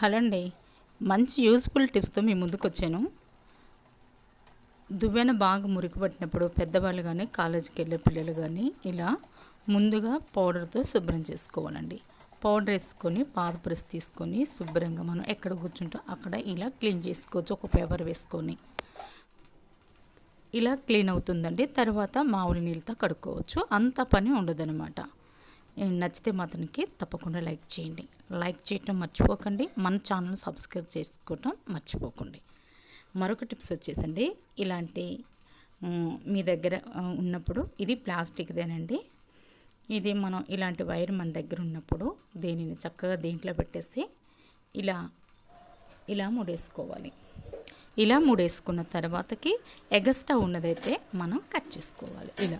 Hello అండి మంచి useful టిప్స్తో మీ ముందుకు వచ్చాను దువ్వెన బాగా మురికి పట్టినప్పుడు పెద్దవాళ్ళు కానీ కాలేజీకి వెళ్ళే పిల్లలు కానీ ఇలా ముందుగా పౌడర్తో శుభ్రం చేసుకోవాలండి. పౌడర్ వేసుకొని పాత బ్రష్ తీసుకొని శుభ్రంగా మనం ఎక్కడ కూర్చుంటో అక్కడ ఇలా క్లీన్ చేసుకోవచ్చు. ఒక పేపర్ వేసుకొని. ఇలా క్లీన్ అవుతుందండి. తర్వాత మామూలు నీళ్ళతో కడుక్కోవచ్చు. అంత పని ఉండదనమాట నచ్చితే మాత్రానికి తప్పకుండా లైక్ చేయండి. లైక్ చేయటం మర్చిపోకండి. మన ఛానల్ సబ్స్క్రైబ్ చేసుకోవటం మర్చిపోకండి. మరొక టిప్స్ వచ్చేసండి. ఇలాంటి మీ దగ్గర ఉన్నప్పుడు ఇది ప్లాస్టిక్దేనండి. ఇది మనం ఇలాంటి వైర్ మన దగ్గర ఉన్నప్పుడు దీనిని చక్కగా దీంట్లో పెట్టేసి ఇలా ఇలా ముడేసుకోవాలి. ఇలా ముడేసుకున్న తర్వాతకి ఎగస్ట్రా ఉన్నదైతే మనం కట్ చేసుకోవాలి. ఇలా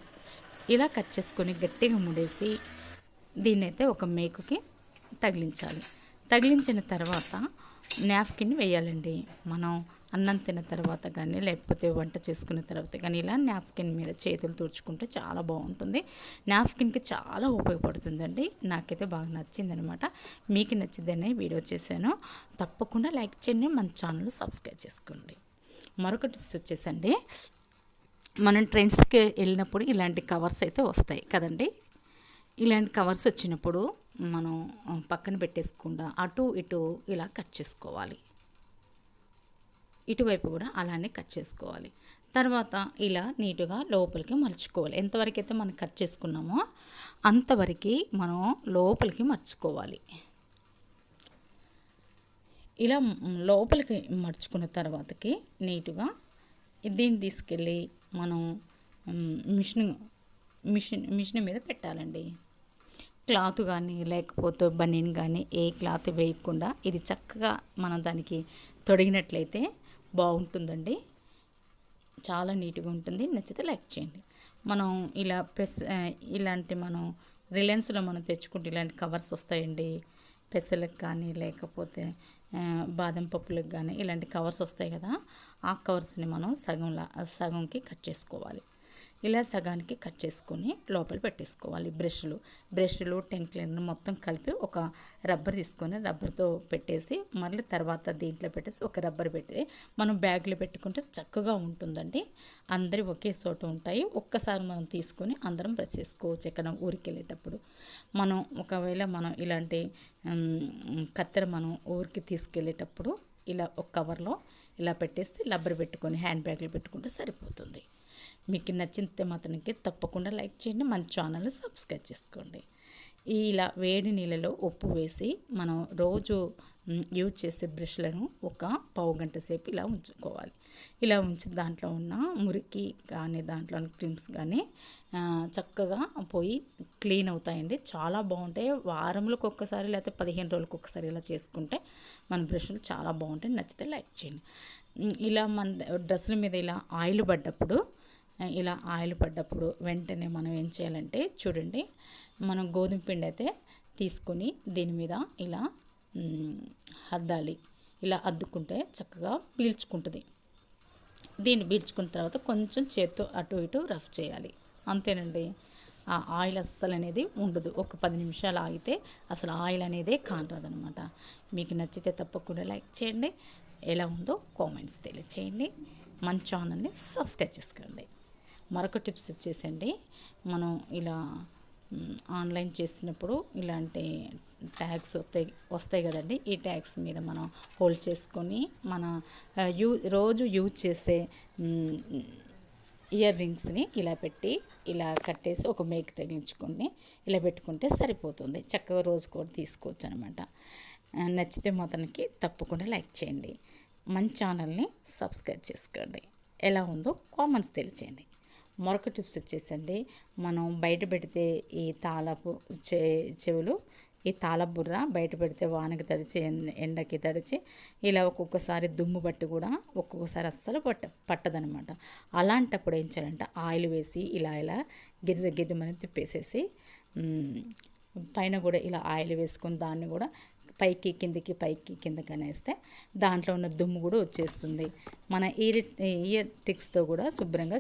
ఇలా కట్ చేసుకొని గట్టిగా ముడేసి దీన్నైతే ఒక మేకుకి తగిలించాలి. తగిలించిన తర్వాత నాప్కిన్ వేయాలండి. మనం అన్నం తిన్న తర్వాత కానీ లేకపోతే వంట చేసుకున్న తర్వాత కానీ ఇలా నాప్కిన్ మీద చేతులు తుడుచుకుంటే చాలా బాగుంటుంది. నాప్కిన్కి చాలా ఉపయోగపడుతుందండి. నాకైతే బాగా నచ్చిందనమాట. మీకు నచ్చిందనే వీడియో చేశాను. తప్పకుండా లైక్ చేయండి. మన ఛానల్ సబ్స్క్రైబ్ చేసుకోండి. మరొక టిప్స్ వచ్చేసండి. మనం ట్రెండ్స్కి వెళ్ళినప్పుడు ఇలాంటి కవర్స్ అయితే వస్తాయి కదండి. ఇలాంటి కవర్స్ వచ్చినప్పుడు మనం పక్కన పెట్టేసుకుండా అటు ఇటు ఇలా కట్ చేసుకోవాలి. ఇటువైపు కూడా అలానే కట్ చేసుకోవాలి. తర్వాత ఇలా నీట్గా లోపలికి మలుచుకోవాలి. ఎంతవరకు అయితే మనం కట్ చేసుకున్నామో అంతవరకు మనం లోపలికి మర్చుకోవాలి ఇలా లోపలికి మర్చుకున్న తర్వాతకి నీటుగా దీన్ని తీసుకెళ్ళి మనం మిషన్ మిషన్ మిషన్ మీద పెట్టాలండి. క్లాత్ కానీ లేకపోతే బనీన్ కానీ ఏ క్లాత్ వేయకుండా ఇది చక్కగా మనం దానికి తొడిగినట్లయితే బాగుంటుందండి. చాలా నీట్గా ఉంటుంది. నచ్చితే లైక్ చేయండి. మనం ఇలా పెస్ ఇలాంటి మనం రిలయన్స్లో మనం తెచ్చుకుంటే ఇలాంటి కవర్స్ వస్తాయండి. పెసలకు కానీ లేకపోతే బాదం పప్పులకు కానీ ఇలాంటి కవర్స్ వస్తాయి కదా ఆ కవర్స్ని మనం సగంలా సగంకి కట్ చేసుకోవాలి. ఇలా సగానికి కట్ చేసుకొని లోపల పెట్టేసుకోవాలి బ్రష్లు. బ్రష్లు టెంక్ మొత్తం కలిపి ఒక రబ్బర్ తీసుకొని రబ్బర్తో పెట్టేసి మళ్ళీ తర్వాత దీంట్లో పెట్టేసి ఒక రబ్బర్ పెట్టి మనం బ్యాగ్లో పెట్టుకుంటే చక్కగా ఉంటుందండి. అందరి ఒకే చోట ఉంటాయి. ఒక్కసారి మనం తీసుకొని అందరం బ్రష్ చేసుకోవచ్చు ఎక్కడ ఊరికి వెళ్ళేటప్పుడు మనం ఒకవేళ మనం ఇలాంటి కత్తెర మనం ఊరికి తీసుకెళ్ళేటప్పుడు ఇలా ఒక కవర్లో ఇలా పెట్టేసి రబ్బర్ పెట్టుకొని హ్యాండ్ బ్యాగ్లో పెట్టుకుంటే సరిపోతుంది. మీకు నచ్చితే మాత్రానికి తప్పకుండా లైక్ చేయండి. మన ఛానల్ సబ్స్క్రైబ్ చేసుకోండి. ఇలా వేడి నీళ్ళలో ఉప్పు వేసి మనం రోజు యూజ్ చేసే బ్రష్లను ఒక పావు గంట సేపు ఇలా ఉంచుకోవాలి. ఇలా ఉంచి దాంట్లో ఉన్న మురికి కానీ దాంట్లో క్రిమ్స్ కానీ చక్కగా పోయి క్లీన్ అవుతాయండి. చాలా బాగుంటాయి. వారంలోకి ఒక్కసారి లేకపోతే పదిహేను రోజులకు ఒకసారి ఇలా చేసుకుంటే మన బ్రష్లు చాలా బాగుంటాయి. నచ్చితే లైక్ చేయండి. ఇలా మన డ్రెస్సుల మీద ఇలా ఆయిల్ పడ్డప్పుడు ఇలా ఆయిల్ పడ్డప్పుడు వెంటనే మనం ఏం చేయాలంటే చూడండి మనం గోధుమ పిండి అయితే తీసుకొని దీని మీద ఇలా అద్దాలి. ఇలా అద్దుకుంటే చక్కగా పీల్చుకుంటుంది. దీన్ని పీల్చుకున్న తర్వాత కొంచెం చేత్తో అటు ఇటు రఫ్ చేయాలి. అంతేనండి. ఆ ఆయిల్ అస్సలు అనేది ఉండదు. ఒక పది నిమిషాలు ఆగితే అసలు ఆయిల్ అనేదే కానరాదనమాట. మీకు నచ్చితే తప్పకుండా లైక్ చేయండి. ఎలా ఉందో కామెంట్స్ తెలియచేయండి. మన ఛానల్ని సబ్స్క్రైబ్ చేసుకోండి. మరొక టిప్స్ వచ్చేసండి మనం ఇలా ఆన్లైన్ చేసినప్పుడు ఇలాంటి ట్యాగ్స్ వస్తాయి వస్తాయి కదండి. ఈ ట్యాగ్స్ మీద మనం హోల్డ్ చేసుకొని మన యూ రోజు యూజ్ చేసే ఇయర్ రింగ్స్ని ఇలా పెట్టి ఇలా కట్టేసి ఒక మేక్ తగిలించుకొని ఇలా పెట్టుకుంటే సరిపోతుంది. చక్కగా రోజు కూడా తీసుకోవచ్చు అనమాట నచ్చితే మాత్రానికి తప్పకుండా లైక్ చేయండి. మన ఛానల్ని సబ్స్క్రైబ్ చేసుకోండి. ఎలా ఉందో కామెంట్స్ తెలియచేయండి. మరొక టిప్స్ వచ్చేసండి. మనం బయట పెడితే ఈ తాళపు చె చెవులు ఈ తాళబుర్ర బయట పెడితే వానకి తడిచి ఎండ- ఎండకి తడిచి ఇలా ఒక్కొక్కసారి దుమ్ము పట్టి కూడా ఒక్కొక్కసారి అస్సలు పట్ట పట్టదనమాట. అలాంటప్పుడు ఏం చేయాలంటే ఆయిల్ వేసి ఇలా ఇలా గిర్ర గిర్రమని తిప్పేసేసి పైన కూడా ఇలా ఆయిల్ వేసుకొని దాన్ని కూడా పైకి కిందికి పైకి కిందకి అనేస్తే దాంట్లో ఉన్న దుమ్ము కూడా వచ్చేస్తుంది. మన ఇయర్ ఇయర్ టిక్స్తో కూడా శుభ్రంగా